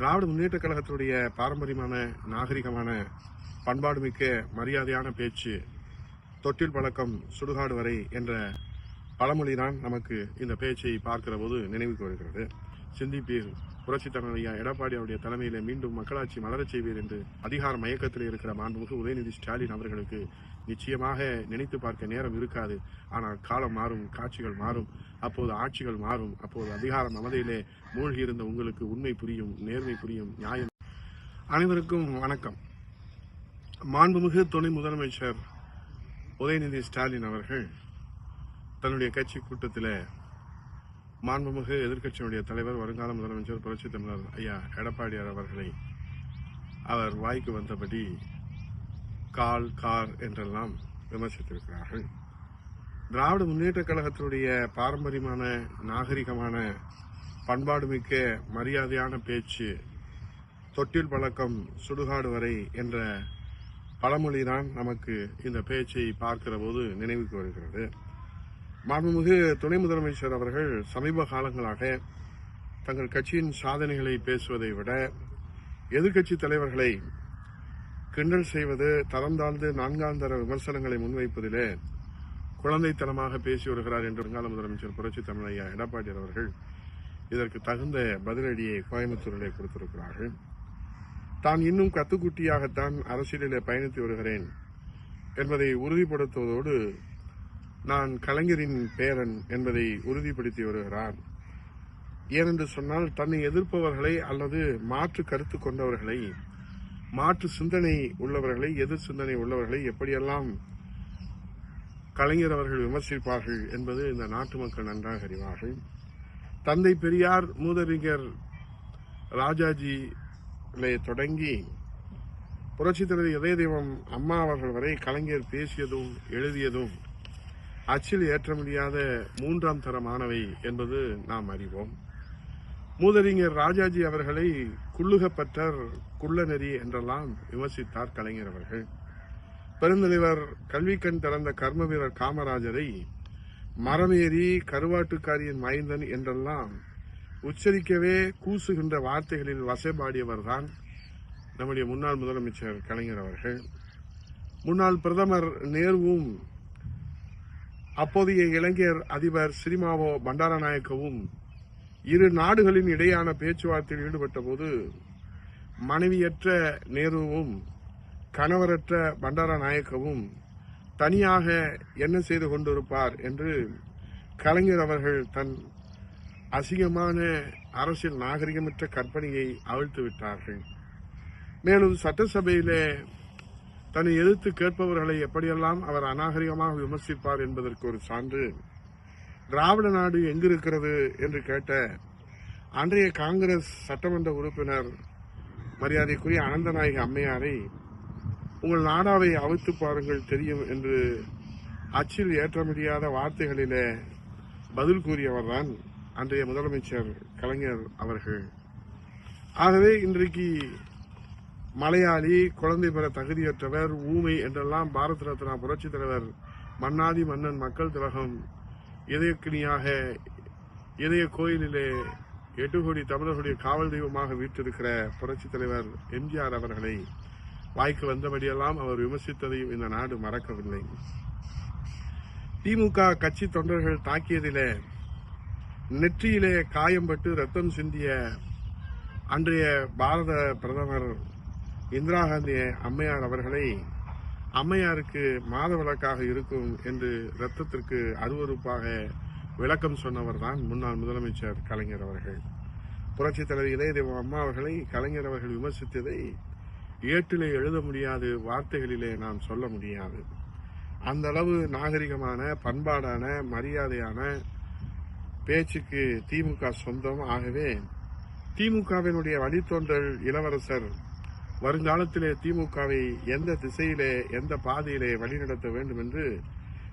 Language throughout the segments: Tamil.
திராவிட முன்னேற்ற கழகத்தினுடைய பாரம்பரியமான நாகரிகமான பண்பாடு மிக்க மரியாதையான பேச்சு தொட்டில் பழக்கம் சுடுகாடு வரை என்ற பழமொழிதான் நமக்கு இந்த பேச்சை பார்க்கிற போது நினைவுக்கு வருகிறது. சிந்திப்பீர். புரட்சித் தலைவர் எடப்பாடி அவருடைய தலைமையில மீண்டும் மக்களாட்சி மலரச் செய்வீர் என்று அதிகார மயக்கத்தில் இருக்கிற மாண்புமிகு உதயநிதி ஸ்டாலின் அவர்களுக்கு நிச்சயமாக நினைத்து பார்க்க நேரம் இருக்காது. ஆனால் காலம் மாறும் காட்சிகள் மாறும் அப்போது ஆட்சிகள் மாறும் அப்போது அதிகார மமதையிலே மூழ்கி இருந்த உங்களுக்கு உண்மை புரியும் நேர்மை புரியும் நியாயம். அனைவருக்கும் வணக்கம். மாண்புமிகு துணை முதலமைச்சர் உதயநிதி ஸ்டாலின் அவர்கள் தன்னுடைய கட்சி கூட்டத்தில் மாண்புமிகு எதிர்க்கட்சியினுடைய தலைவர் வருங்கால முதலமைச்சர் புரட்சி தமிழர் ஐயா எடப்பாடியார் அவர்களை அவர் வாய்க்கு வந்தபடி கால் கார் என்றெல்லாம் விமர்சித்திருக்கிறார்கள். திராவிட முன்னேற்ற கழகத்தினுடைய பாரம்பரியமான நாகரிகமான பண்பாடு மிக்க மரியாதையான பேச்சு தொட்டில் பழக்கம் சுடுகாடு வரை என்ற பழமொழிதான் நமக்கு இந்த பேச்சை பார்க்கிற போது நினைவுக்கு வருகிறது. மாண்புமிகு துணை முதலமைச்சர் அவர்கள் சமீப காலங்களாக தங்கள் கட்சியின் சாதனைகளை பேசுவதை விட எதிர்க்கட்சி தலைவர்களை கிண்டல் செய்வது தரம் தாழ்ந்து நான்காம் தர விமர்சனங்களை முன்வைப்பதிலே குழந்தைத்தனமாக பேசி வருகிறார் என்று வருங்கால முதலமைச்சர் புரட்சி தமிழையா எடப்பாடியார் அவர்கள் இதற்கு தகுந்த பதிலடியை கோயம்புத்தூரிலே கொடுத்திருக்கிறார்கள். தான் இன்னும் கத்துக்குட்டியாகத்தான் அரசியலிலே பயணித்து வருகிறேன் என்பதை உறுதிப்படுத்துவதோடு நான் கலைஞரின் பேரன் என்பதை உறுதிப்படுத்தி வருகிறார். ஏனென்று சொன்னால் தன்னை எதிர்ப்பவர்களை அல்லது மாற்று கருத்து கொண்டவர்களை மாற்று சிந்தனை உள்ளவர்களை எதிர் சிந்தனை உள்ளவர்களை எப்படியெல்லாம் கலைஞர் அவர்கள் விமர்சிப்பார்கள் என்பது இந்த நாட்டு மக்கள் நன்றாக அறிவார்கள். தந்தை பெரியார் மூதறிஞர் ராஜாஜிலே தொடங்கி புரட்சித் தலைவர் இதய தெய்வம் அம்மா அவர்கள் வரை கலைஞர் பேசியதும் எழுதியதும் அச்சில் ஏற்ற முடியாத மூன்றாம் தரமானவை என்பது நாம் அறிவோம். மூதறிஞர் ராஜாஜி அவர்களை குள்ளுகப்பட்டர் குள்ளநெறி என்றெல்லாம் விமர்சித்தார் கலைஞர் அவர்கள். பெருந்தலைவர் கல்விக்கண் திறந்த கர்ம வீரர் காமராஜரை மரமேறி கருவாட்டுக்காரியின் மைந்தன் என்றெல்லாம் உச்சரிக்கவே கூசுகின்ற வார்த்தைகளில் வசைபாடியவர்தான் நம்முடைய முன்னாள் முதலமைச்சர் கலைஞர் அவர்கள். முன்னாள் பிரதமர் நேருவும் அப்போதைய இளைஞர் அதிபர் சிரிமாவோ பண்டாரநாயக்கவும் இரு நாடுகளின் இடையான பேச்சுவார்த்தையில் ஈடுபட்ட போது மனைவியற்ற நேருவும் கணவரற்ற பண்டாரநாயக்கவும் தனியாக என்ன செய்து கொண்டிருப்பார் என்று கலைஞர் அவர்கள் தன் அசிங்கமான அரசியல் நாகரிகமற்ற கற்பனையை அவிழ்த்து விட்டார்கள். மேலும் சட்டசபையிலே தன்னை எதிர்த்து கேட்பவர்களை எப்படியெல்லாம் அவர் அநாகரிகமாக விமர்சிப்பார் என்பதற்கு ஒரு சான்று. திராவிட நாடு எங்கிருக்கிறது என்று கேட்ட அன்றைய காங்கிரஸ் சட்டமன்ற உறுப்பினர் மரியாதைக்குரிய அனந்தநாயகி அம்மையாரை உங்கள் நாடாவை அவித்து பாருங்கள் தெரியும் என்று அச்சில் ஏற்ற முடியாத வார்த்தைகளிலே பதில் கூறியவர்தான் அன்றைய முதலமைச்சர் கலைஞர் அவர்கள். ஆகவே இன்றைக்கு மலையாளி குழந்தை பெற தகுதியற்றவர் ஊமை என்றெல்லாம் பாரத ரத்னா புரட்சி தலைவர் மன்னாதி மன்னன் மக்கள் திலகம். இதயக்கினியாக இதய கோயிலிலே எட்டு கோடி தமிழர்களுடைய காவல் தெய்வமாக வீற்றிருக்கிற புரட்சி தலைவர் எம்ஜிஆர் அவர்களை வாய்க்கு வந்தபடியெல்லாம் அவர் விமர்சித்ததையும் இந்த நாடு மறக்கவில்லை. திமுக கட்சி தொண்டர்கள் தாக்கியதிலே நெற்றியிலே காயம்பட்டு ரத்தம் சிந்திய அன்றைய பாரத பிரதமர் இந்திரா காந்தி அம்மையார் அவர்களை அம்மையாருக்கு மாதவிலக்காக இருக்கும் என்று ரத்தத்திற்கு அருவருப்பாக விளக்கம் சொன்னவர் தான் முன்னாள் முதலமைச்சர் கலைஞர் அவர்கள். புரட்சித் தலைவர் இதயதேவ அம்மா அவர்களை கலைஞர் அவர்கள் விமர்சித்ததை ஏட்டிலே எழுத முடியாது வார்த்தைகளிலே நாம் சொல்ல முடியாது. அந்த அளவு நாகரிகமான பண்பாடான மரியாதையான பேச்சுக்கு திமுக சொந்தம். ஆகவே திமுகவினுடைய வழித்தோன்றல் இளவரசர் வருங்காலத்திலே திமுகவை எந்த திசையிலே எந்த பாதையிலே வழிநடத்த வேண்டும் என்று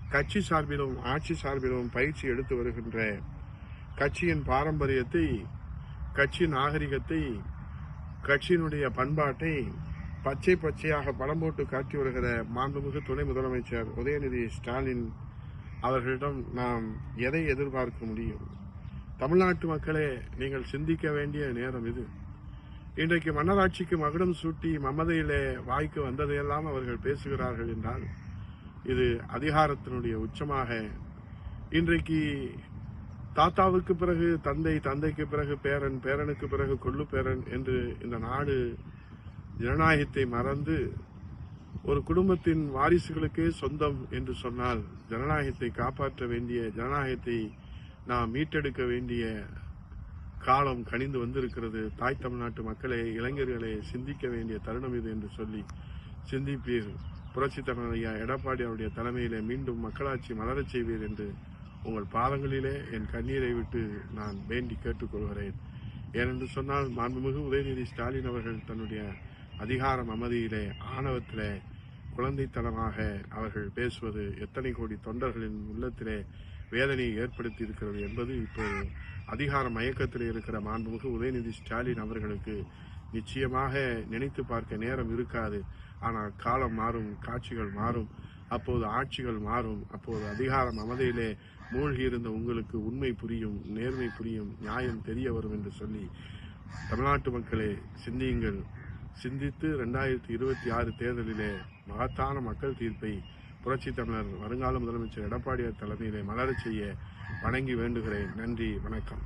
கட்சி சார்பிலும் ஆட்சி சார்பிலும் பயிற்சி எடுத்து வருகின்ற கட்சியின் பாரம்பரியத்தை கட்சி நாகரிகத்தை கட்சியினுடைய பண்பாட்டை பச்சை பச்சையாக படம் போட்டு காட்டி வருகிற மாண்புமிகு துணை முதலமைச்சர் உதயநிதி ஸ்டாலின் அவர்களிடம் நாம் எதை எதிர்பார்க்க முடியும்? தமிழ்நாட்டு மக்களே நீங்கள் சிந்திக்க வேண்டிய நேரம் இது. இன்றைக்கு மன்னராட்சிக்கு மகுடம் சூட்டி மமதையிலே வாய்க்கு வந்ததையெல்லாம் அவர்கள் பேசுகிறார்கள் என்றால் இது அதிகாரத்தினுடைய உச்சமாக. இன்றைக்கு தாத்தாவுக்கு பிறகு தந்தை தந்தைக்கு பிறகு பேரன் பேரனுக்கு பிறகு கொள்ளு பேரன் என்று இந்த நாடு ஜனநாயகத்தை மறந்து ஒரு குடும்பத்தின் வாரிசுகளுக்கே சொந்தம் என்று சொன்னால் ஜனநாயகத்தை காப்பாற்ற வேண்டிய ஜனநாயகத்தை நாம் மீட்டெடுக்க வேண்டிய காலம் கனிந்து வந்திருக்கிறது. தாய் தமிழ்நாட்டு மக்களே இளைஞர்களே சிந்திக்க வேண்டிய தருணம் இது என்று சொல்லி சிந்திப்பீர். புரட்சி தலைவர் ஐயா எடப்பாடி அவருடைய தலைமையிலே மீண்டும் மக்களாட்சி மலரச் செய்வீர் என்று உங்கள் பாதங்களிலே என் கண்ணீரை விட்டு நான் வேண்டி கேட்டுக்கொள்கிறேன். ஏனென்று சொன்னால் மாண்புமிகு உதயநிதி ஸ்டாலின் அவர்கள் தன்னுடைய அதிகாரம் அமைதியிலே ஆணவத்திலே குழந்தைத்தனமாக அவர்கள் பேசுவது எத்தனை கோடி தொண்டர்களின் உள்ளத்திலே வேதனையை ஏற்படுத்தி இருக்கிறது என்பது இப்போது அதிகார மயக்கத்தில் இருக்கிற மாண்புமிகு உதயநிதி ஸ்டாலின் அவர்களுக்கு நிச்சயமாக நினைத்து பார்க்க நேரம் இருக்காது. ஆனால் காலம் மாறும் காட்சிகள் மாறும் அப்போது ஆட்சிகள் மாறும் அப்போது அதிகாரம் அமதையிலே மூழ்கி இருந்த உங்களுக்கு உண்மை புரியும் நேர்மை புரியும் நியாயம் தெரிய வரும் என்று சொல்லி தமிழ்நாட்டு மக்களே சிந்தியுங்கள். சிந்தித்து ரெண்டாயிரத்தி இருபத்தி ஆறு தேர்தலிலே மகத்தான மக்கள் தீர்ப்பை புரட்சி தமிழர் வருங்கால முதலமைச்சர் எடப்பாடியார் தலைமையிலே மலரச் செய்ய வணங்கி வேண்டுகிறேன். நன்றி வணக்கம்.